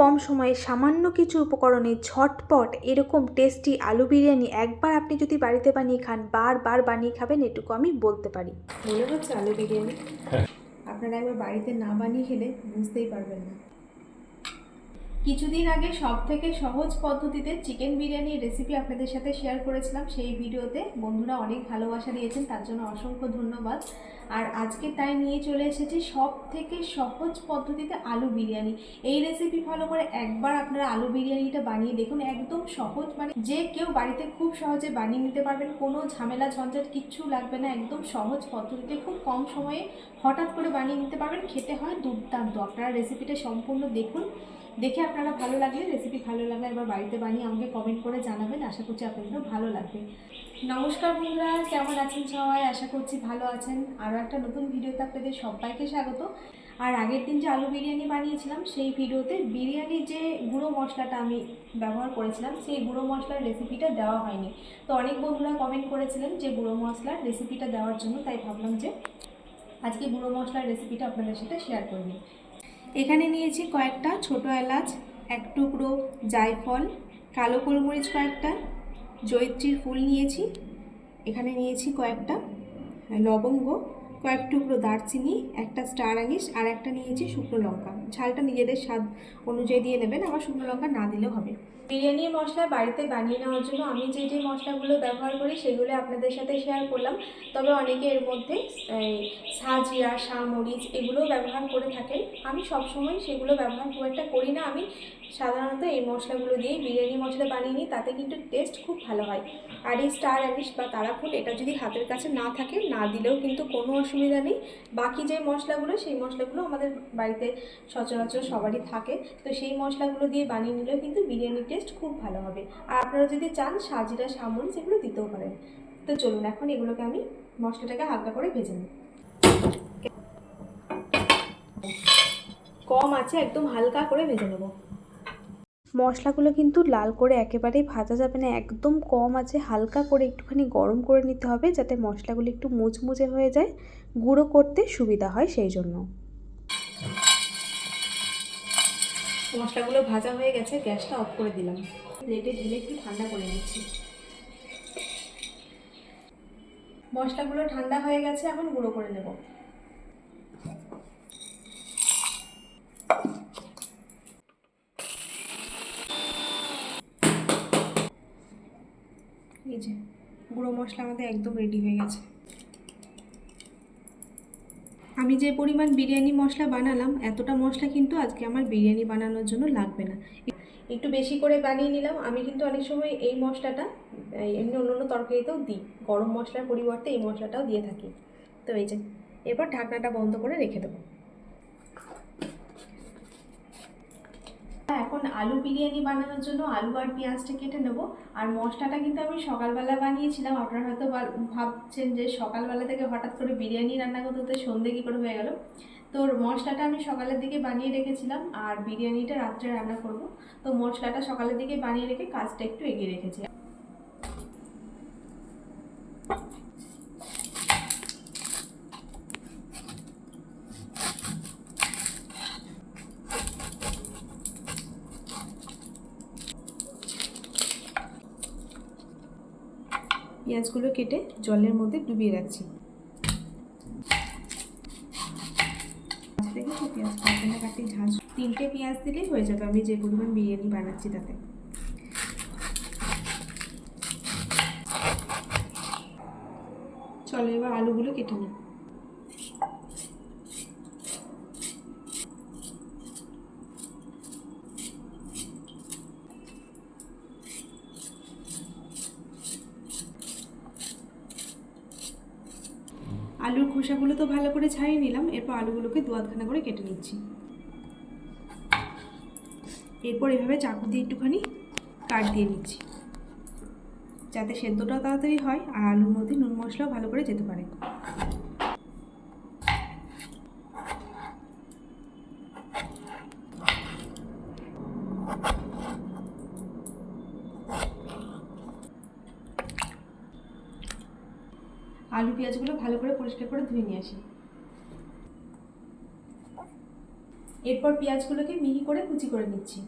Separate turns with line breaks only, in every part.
কম সময়ে সামান্য কিছু উপকরণে ঝটপট এরকম টেস্টি আলু বিরিয়ানি একবার আপনি যদি বাড়িতে বানিয়ে খান বারবার বানিয়ে খাবেন এটুকু আমি বলতে পারি।
মনে হচ্ছে আলু বিরিয়ানি? আপনারা একবার বাড়িতে না বানিয়ে খেলে বুঝতেই পারবেন না। কিছুদিন আগে সব থেকে সহজ পদ্ধতিতে চিকেন বিরিয়ানির রেসিপি আপনাদের সাথে শেয়ার করেছিলাম, সেই ভিডিওতে বন্ধুরা অনেক ভালোবাসা দিয়েছেন, তার জন্য অসংখ্য ধন্যবাদ। আর আজকে তাই নিয়ে চলে এসেছি সব থেকে সহজ পদ্ধতিতে আলু বিরিয়ানি। এই রেসিপি ফলো করে একবার আপনারা আলু বিরিয়ানিটা বানিয়ে দেখুন, একদম সহজ মানে যে কেউ বাড়িতে খুব সহজে বানিয়ে নিতে পারবেন, কোনো ঝামেলা ঝঞ্ঝাট কিচ্ছু লাগবে না, একদম সহজ পদ্ধতিতে খুব কম সময়ে হঠাৎ করে বানিয়ে নিতে পারবেন, খেতে হয় দুর্দান্ত। আপনারা রেসিপিটা সম্পূর্ণ দেখুন। দেখে আপনারা ভালো লাগলে রেসিপি ভালো লাগলে একবার বাড়িতে বানিয়ে আমাকে কমেন্ট করে জানাবেন। আশা করছি আপনাদেরও ভালো লাগবে। নমস্কার বন্ধুরা, কেমন আছেন সবাই? আশা করছি ভালো আছেন। আরও একটা নতুন ভিডিওতে আপনাদের সবাইকে স্বাগত। আর আগের দিন যে আলু বিরিয়ানি বানিয়েছিলাম, সেই ভিডিওতে বিরিয়ানির যে গুঁড়ো মশলাটা আমি ব্যবহার করেছিলাম, সেই গুঁড়ো মশলার রেসিপিটা দেওয়া হয়নি। তো অনেক বন্ধুরা কমেন্ট করেছিলেন যে গুঁড়ো মশলার রেসিপিটা দেওয়ার জন্য, তাই ভাবলাম যে আজকে গুঁড়ো মশলার রেসিপিটা আপনাদের সাথে শেয়ার করে এখানে নিয়েছি কয়েকটা ছোট এলাচ, এক টুকরো জায়ফল, কালো গোলমরিচ কয়েকটা, জয়িত্রীর ফুল নিয়েছি। এখানে নিয়েছি কয়েকটা লবঙ্গ, কয়েক টুকরো দারচিনি, একটা স্টার আনিস আর একটা নিয়েছি শুকনো লঙ্কা। ঝালটা নিজেদের স্বাদ অনুযায়ী দিয়ে নেবেন, আবার শুকনো লঙ্কা না দিলেও হবে। বিরিয়ানি মশলা বাড়িতে বানিয়ে নেওয়ার জন্য আমি যে যে মশলাগুলো ব্যবহার করি সেগুলো আপনাদের সাথে শেয়ার করলাম। তবে অনেকে এর মধ্যে সাজিয়া সাজিরা মরিচ এগুলোও ব্যবহার করে থাকেন। আমি সবসময় সেগুলো ব্যবহার খুব একটা করি না। আমি সাধারণত এই মশলাগুলো দিয়েই বিরিয়ানি মশলা বানিয়ে নিই, তাতে কিন্তু টেস্ট খুব ভালো হয়। আর এই স্টার অ্যানিশ বা তারাফুল, এটা যদি হাতের কাছে না থাকে, না দিলেও কিন্তু কোনো অসুবিধা নেই। বাকি যে মশলাগুলো, সেই মশলাগুলো আমাদের বাড়িতে সচরাচর সবারই থাকে। তো সেই মশলাগুলো দিয়ে বানিয়ে নিলেও কিন্তু বিরিয়ানির টেস্ট খুব ভালো হবে। আর আপনারা যদি চান, সাজিরা সামরিচ এগুলো দিতেও পারেন। তো চলুন, এখন এগুলোকে আমি মশলাটাকে হালকা করে ভেজে নিই। কম আছে, একদম হালকা করে ভেজে নেব।
মশলাগুলো কিন্তু লাল করে একেবারেই ভাজা যাবে না, একদম কম আছে। হালকা করে একটুখানি গরম করে নিতে হবে যাতে মশলাগুলো একটু মুচমুচে হয়ে যায়, গুঁড়ো করতে সুবিধা হয় সেই জন্য।
মশলাগুলো ভাজা হয়ে গেছে, গ্যাসটা অফ করে দিলাম। প্লেটে ঢেলে একটু ঠান্ডা করে নিচ্ছি। মশলাগুলো ঠান্ডা হয়ে গেছে, এখন গুঁড়ো করে নেব। এই যে, গুঁড়ো মশলা আমাদের একদম রেডি হয়ে গেছে। আমি যে পরিমাণ বিরিয়ানি মশলা বানালাম, এতটা মশলা কিন্তু আজকে আমার বিরিয়ানি বানানোর জন্য লাগবে না। একটু বেশি করে বানিয়ে নিলাম, আমি কিন্তু অনেক সময় এই মশলাটা এমনি অন্য অন্য তরকারিতেও দিই, গরম মশলার পরিবর্তে এই মশলাটাও দিয়ে থাকি। তো এই যে, এরপর ঢাকনাটা বন্ধ করে রেখে দেবো। এখন আলু বিরিয়ানি বানানোর জন্য আলু আর পেঁয়াজটা কেটে নেব। আর মশলাটা কিন্তু আমি সকালবেলা বানিয়েছিলাম। আপনারা হয়তো ভাবছেন যে সকালবেলা থেকে হঠাৎ করে বিরিয়ানি রান্না করতে হতে সন্ধে কী করে হয়ে গেল। তো মশলাটা আমি সকালের দিকে বানিয়ে রেখেছিলাম আর বিরিয়ানিটা রাত্রে রান্না করব। তো মশলাটা সকালের দিকে বানিয়ে রেখে কাজটা একটু এগিয়ে রেখেছি। পেঁয়াজগুলো কেটে জলের মধ্যে ডুবিয়ে রাখছি। পেঁয়াজ কাটতে না কাটতে ঝাঁঝ তিনটে পেঁয়াজ দিলেই হয়ে যাবে, আমি যে পরিমাণ বিরিয়ানি বানাচ্ছি তাতে। চলো এবার আলুগুলো কেটে নিই। ছাড়িয়ে নিলাম, এরপর আলুগুলোকে দু আধখানা করে কেটে নিচ্ছি। এরপর এভাবে চাকু দিয়ে একটুখানি কাট দিয়ে নিচ্ছি, যাতে সেদ্ধটাও তাড়াতাড়ি হয় আর আলুর মধ্যে নুন মশলাও ভালো করে যেতে পারে। আলু পেঁয়াজগুলো ভালো করে পরিষ্কার করে ধুয়ে নিয়ে আসি। এরপর পেঁয়াজগুলোকে মিহি করে কুচি করে নিচ্ছি।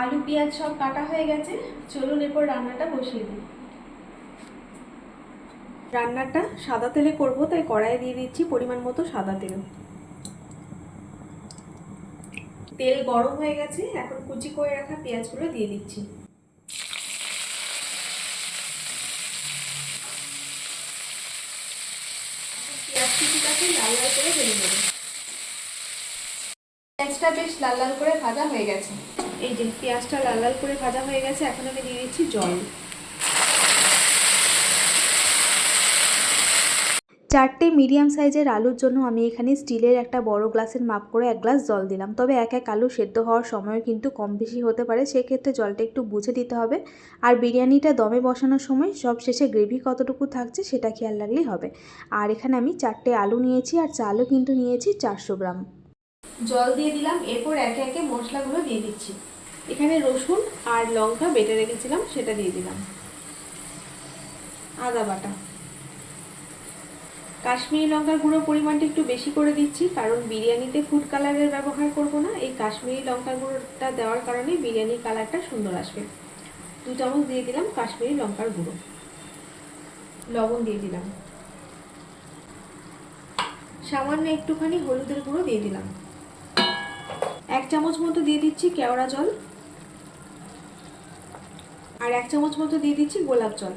আলু, পেঁয়াজ সব কাটা হয়ে গেছে। চলুন এরপর রান্নাটা বসিয়ে দিই। রান্নাটা সাদা তেলে করব, তাই কড়াইয়ে দিয়ে দিচ্ছি পরিমাণ মতো সাদা তেল। তেল গরম হয়ে গেছে, এখন কুচি করে রাখা পেঁয়াজগুলো দিয়ে দিচ্ছি। লাল লাল করে পেঁয়াজটা বেশ লাল লাল করে ভাজা হয়ে গেছে। এই যে পেঁয়াজটা লাল লাল করে ভাজা হয়ে গেছে, এখন আমি দিয়ে দিচ্ছি জল।
চারটে মিডিয়াম সাইজের আলুর জন্য আমি এখানে স্টিলের একটা বড় গ্লাসের মাপ করে এক গ্লাস জল দিলাম। তবে এক এক আলু সেদ্ধ হওয়ার সময় কিন্তু কম বেশি হতে পারে, সেক্ষেত্রে জলটা একটু বুঝে দিতে হবে। আর বিরিয়ানিটা দমে বসানোর সময় সব শেষে গ্রেভি কতটুকু থাকছে সেটা খেয়াল রাখলেই হবে। আর এখানে আমি চারটে আলু নিয়েছি আর চালও কিন্তু নিয়েছি চারশো গ্রাম।
জল দিয়ে দিলাম, এরপর একে একে মশলাগুলো দিয়ে দিচ্ছি। এখানে রসুন আর লঙ্কা বেটে রেখেছিলাম, সেটা দিয়ে দিলাম। আদা বাটা। কাশ্মীরি লঙ্কার গুঁড়ো পরিমাণটা একটু বেশি করে দিচ্ছি, কারণ বিরিয়ানিতে ফুড কালারের ব্যবহার করব না। এই কাশ্মীরি লঙ্কার গুঁড়োটা দেওয়ার কারণে বিরিয়ানির কালারটা সুন্দর আসবে। দু চামচ দিয়ে দিলাম কাশ্মীরি লঙ্কার গুঁড়ো। লবণ দিয়ে দিলাম। সামান্য একটুখানি হলুদের গুঁড়ো দিয়ে দিলাম। এক চামচ মতো দিয়ে দিচ্ছি কেওড়া জল। আর এক চামচ মতো দিয়ে দিচ্ছি গোলাপ জল।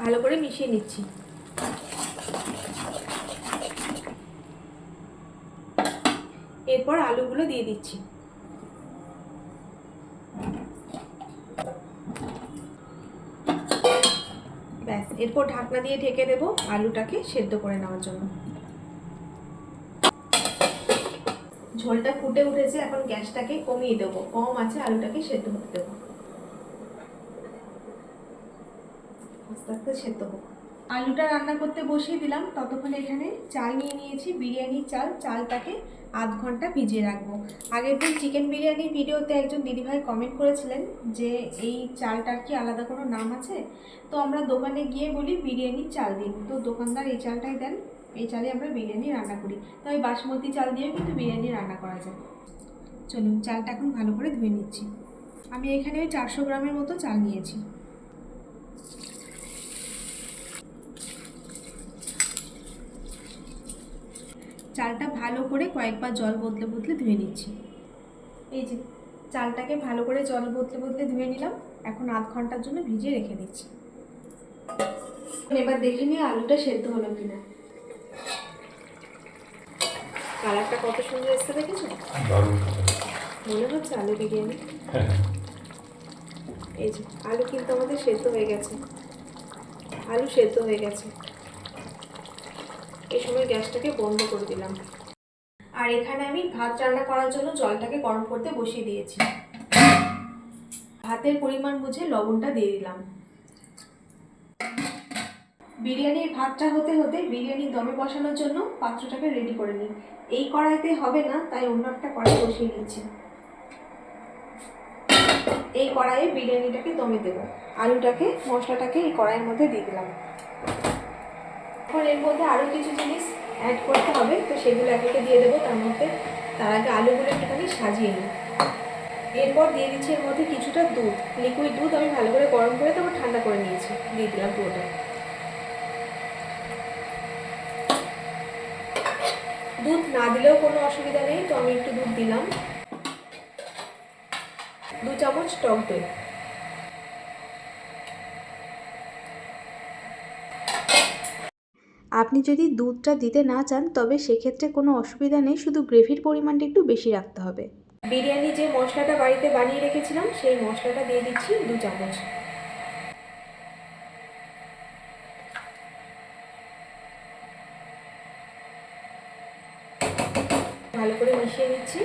ভালো করে মিশিয়ে নিচ্ছি। এরপর আলুগুলো দিয়ে দিচ্ছি। ব্যাস, এরপর ঢাকনা দিয়ে ঢেকে দেবো আলুটাকে সেদ্ধ করে নেওয়ার জন্য। ঝোলটা ফুটে উঠেছে, এখন গ্যাসটাকে কমিয়ে দেবো। কম আছে, আলুটাকে সেদ্ধ হতে দেবো। আস্তে আস্তে সেদ্ধ হোক। আলুটা রান্না করতে বসিয়ে দিলাম। ততক্ষণে এখানে চাল নিয়ে নিয়েছি বিরিয়ানির চাল। চালটাকে আধ ঘণ্টা ভিজিয়ে রাখব। আগের দিন চিকেন বিরিয়ানির ভিডিওতে একজন দিদিভাই কমেন্ট করেছিলেন যে, এই চালটার কি আলাদা কোনো নাম আছে? তো আমরা দোকানে গিয়ে বলি বিরিয়ানির চাল দিন। তো দোকানদার, এই চালটাই দেন। এই চালে আমরা বিরিয়ানি রান্না করি। তবে বাসমতি চাল দিয়েও কিন্তু বিরিয়ানি রান্না করা যায়। চলুন, চালটা এখন ভালো করে ধুয়ে নিচ্ছি। আমি এখানে ওই চারশো গ্রামের মতো চাল নিয়েছি। চালটা ভালো করে কয়েকবার জল বদলে বদলে ধুয়ে নিচ্ছি। এই যে চালটাকে ভালো করে জল বদলে বদলে ধুয়ে নিলাম। এখন আধ ঘণ্টার জন্য ভিজিয়ে রেখে দিচ্ছি। এবার দেখে নিয়ে আলুটা সেদ্ধ হলো কিনা। কালারটা কত সুন্দর এসছে দেখেছ? মনে হচ্ছে আলু বিরিয়ানি? এই যে আলু কিন্তু আমাদের সেদ্ধ হয়ে গেছে। আলু সেদ্ধ হয়ে গেছে। এই সময় গ্যাসটাকে বন্ধ করে দিলাম। আর এখানে আমি ভাত রান্না করার জন্য জলটাকে গরম করতে বসিয়ে দিয়েছি। ভাতের পরিমাণ বুঝে লবণটা দিয়ে দিলাম। বিরিয়ানির ভাতটা হতে হতে বিরিয়ানি দমে বসানোর জন্য পাত্রটাকে রেডি করে নিই। এই কড়াইতে হবে না, তাই অন্য একটা কড়াই বসিয়ে নিচ্ছি এই কড়াইয়ে বিরিয়ানিটাকে দমে দেবো। আলুটাকে, মশলাটাকে এই কড়াইয়ের মধ্যে দিয়ে দিলাম। এখন এর মধ্যে আরও কিছু জিনিস অ্যাড করতে হবে। তো সেগুলো একে দিয়ে দেবো। তার মধ্যে, তার আগে আলুগুলো একটুখানি সাজিয়ে নিই। এরপর দিয়ে দিচ্ছি এর মধ্যে কিছুটা দুধ। লিকুইড দুধ আমি ভালো করে গরম করে তারপর ঠান্ডা করে নিয়েছি। দিয়ে দিলাম পুরোটা। দুধ না দিলেও কোনো অসুবিধা নেই। তো আমি একটু দুধ দিলাম। দু চামচ টক দই।
আপনি যদি দুধটা দিতে না চান, তবে সেক্ষেত্রে কোনো অসুবিধা নেই, শুধু গ্রেভির পরিমাণটা একটু বেশি রাখতে হবে।
বিরিয়ানি যে মশলাটা বাড়িতে বানিয়ে রেখেছিলাম, সেই মশলাটা দিয়ে দিচ্ছি দু চামচ। ভালো করে মিশিয়ে নিচ্ছি।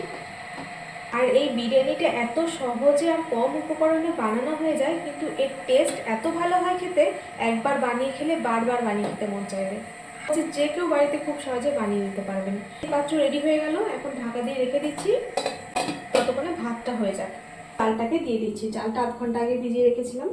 আর এই বিরিয়ানিটা এত সহজে আর কম উপকরণে বানানো হয়ে যায়, কিন্তু এর টেস্ট এত ভালো হয় খেতে, একবার বানিয়ে খেলে বারবার বানিয়ে খেতে মন চাইবে। যে কেউ বাড়িতে খুব সহজে বানিয়ে নিতে পারবেন। এই পাত্র রেডি হয়ে গেল, এখন ঢাকা দিয়ে রেখে দিচ্ছি। ততক্ষণে ভাতটা হয়ে যাক। চালটাকে দিয়ে দিচ্ছি। চালটা আধ ঘণ্টা আগে ভিজিয়ে রেখেছিলাম।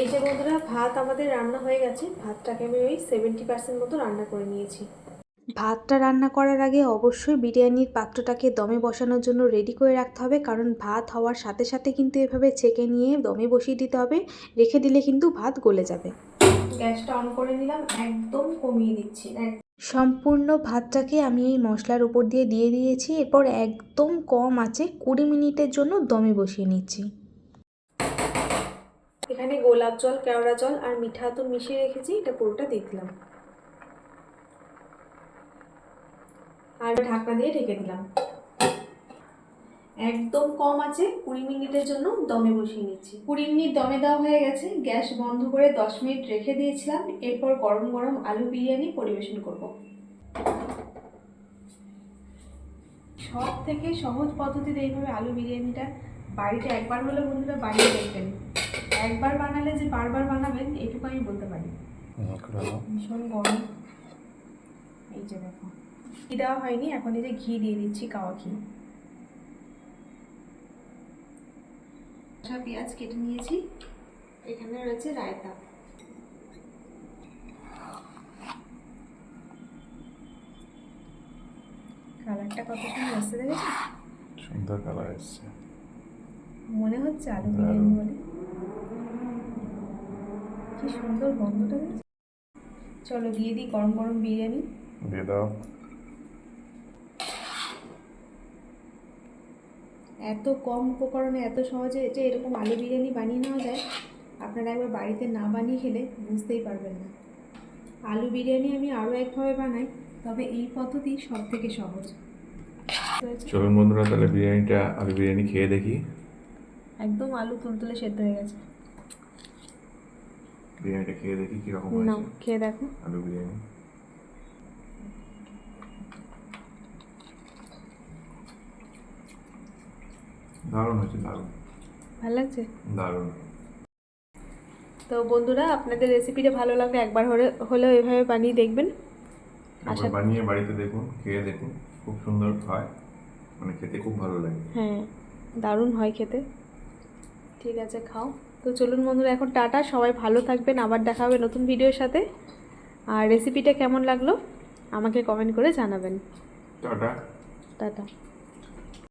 এই যে বন্ধুরা, ভাত আমাদের রান্না হয়ে গেছে। ভাতটাকে আমি ওই সেভেন্টি পার্সেন্ট মতো রান্না করে নিয়েছি।
ভাতটা রান্না করার আগে অবশ্যই বিরিয়ানির পাত্রটাকে দমে বসানোর জন্য রেডি করে রাখতে হবে কারণ ভাত হওয়ার সাথে সাথে কিন্তু এভাবে ছেঁকে নিয়ে দমে বসিয়ে দিতে হবে রেখে দিলে কিন্তু ভাত গলে যাবে।
গ্যাসটা অন করে নিলাম একদম কমিয়ে দিচ্ছি।
সম্পূর্ণ ভাতটাকে আমি এই মশলার উপর দিয়ে দিয়ে দিয়েছি এরপর একদম কম আছে কুড়ি মিনিটের জন্য দমে বসিয়ে নিচ্ছি।
এখানে গোলাপ জল কেওড়া জল আর মিঠা তো মিশিয়ে রেখেছি এটা পুরোটা দিয়ে দিলাম। আর ঢাকনা দিয়ে ঢেকে দিলাম। একদম কম আছে কুড়ি মিনিটের জন্য দমে বসিয়ে নিচ্ছি। কুড়ি মিনিট দমে দেওয়া হয়ে গেছে গ্যাস বন্ধ করে দশ মিনিট রেখে দিয়েছিলাম এরপর গরম গরম আলু বিরিয়ানি পরিবেশন করব। সব থেকে সহজ পদ্ধতিতে এইভাবে আলু বিরিয়ানিটা বাড়িতে একবার হলে বন্ধুরা বানিয়ে দেখবেন। একবার বানালে যে বারবার বানাবেন এটুকু আমি বলতে পারি। ভীষণ গরম। এই যে দেখো। ঘি দেওয়া হয়নি? এখন এই যে ঘি দিয়ে দিচ্ছি কাওয়া ঘি। আচ্ছা, পেঁয়াজ কেটে নিয়েছি। এখানে রয়েছে রায়তা। কালারটা কত সুন্দর এসছে দেখেছ?
সুন্দর কালার এসছে।
মনে হচ্ছে আলু বিরিয়ানি বলে। কি সুন্দর গন্ধটা? চলো দিয়ে দিই গরম গরম বিরিয়ানি।
দিয়ে দাও।
এত কম উপকরণে এত সহজে যে এরকম আলু বিরিয়ানি বানিয়ে নেওয়া যায় আপনারা একবার বাড়িতে না বানিয়ে খেলে বুঝতেই পারবেন না। আলু বিরিয়ানি আমি আরও একভাবে বানাই তবে এই পদ্ধতি সব থেকে সহজ?
চলুন বন্ধুরা তাহলে বিরিয়ানিটা আলু বিরিয়ানি খেয়ে দেখি।
একদম আলু তুলতুলে সেদ্ধ হয়ে গেছে।
বিরিয়ানিটা খেয়ে দেখি কীরকম
না খেয়ে দেখো।
আলু বিরিয়ানি। দারুণ হয়েছে দারুণ।
ভালো লাগছে?
দারুণ।
তো বন্ধুরা আপনাদের রেসিপিটা ভালো লাগলে একবার হলে হলেও এভাবে বানিয়ে দেখবেন। আশা-
বানিয়ে বাড়িতে দেখুন খেয়ে দেখুন। খুব সুন্দর হয়। মানে খেতে খুব ভালো লাগে।
হ্যাঁ দারুণ হয় খেতে। ঠিক আছে খাও। তো চলুন বন্ধুরা এখন টাটা। সবাই ভালো থাকবেন। আবার দেখা হবে নতুন ভিডিওর সাথে। আর রেসিপিটা কেমন লাগল আমাকে কমেন্ট করে জানাবেন।
টাটা।
টাটা।